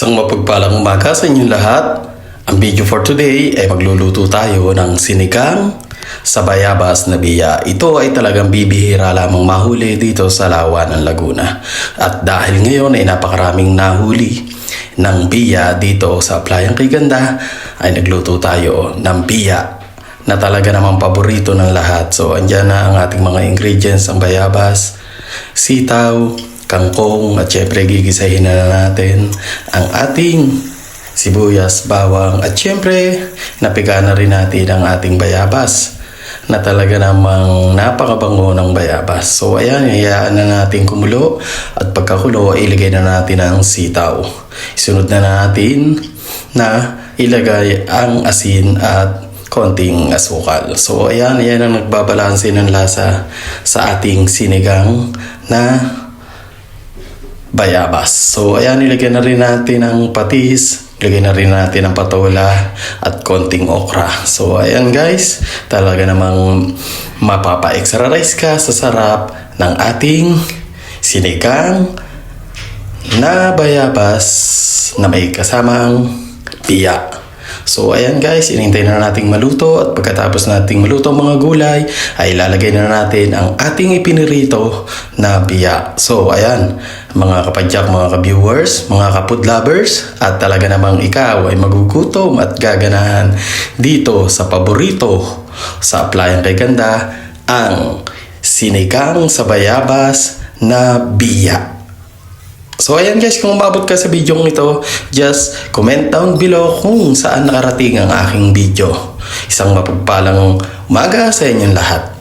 Isang mapagpalang umaga sa inyong lahat. Ang video for today ay magluluto tayo ng sinigang sa bayabas na biya. Ito ay talagang bibihira lamang mahuli dito sa Lawa ng Laguna. At dahil ngayon ay napakaraming nahuli ng biya dito sa Playang Kiganda, ay nagluto tayo ng biya na talaga namang paborito ng lahat. So, andyan na ang ating mga ingredients, ang bayabas, sitaw, kangkong, at syempre gigisahin na natin ang ating sibuyas, bawang, at syempre napiga na rin natin ang ating bayabas na talaga namang napakabango ng bayabas. So ayan, hayaan na natin kumulo at pagkakulo, ilagay na natin ang sitaw. Isunod na natin na ilagay ang asin at konting asukal. So ayan, ayan ang nagbabalanse ng lasa sa ating sinigang na bayabas. So ayan, ilagay na rin natin ang patis, ilagay na rin natin ang patola at konting okra. So ayan guys, talaga namang mapapa-extra ka sa sarap ng ating sinigang na bayabas na may kasamang biya. So ayan guys, inintay na nating maluto at pagkatapos nating maluto mga gulay ay ilalagay na natin ang ating ipinirito na biya. So ayan, mga kapadyak, mga ka-viewers, mga kapud lovers at talaga namang ikaw ay magugutom at gaganahan dito sa paborito sa Playang kay Ganda ang sinigang sa bayabas na biya. So ayan guys, kung umabot ka sa video ito, just comment down below kung saan nakarating ang aking video. Isang mapagpalang umaga sa inyong lahat.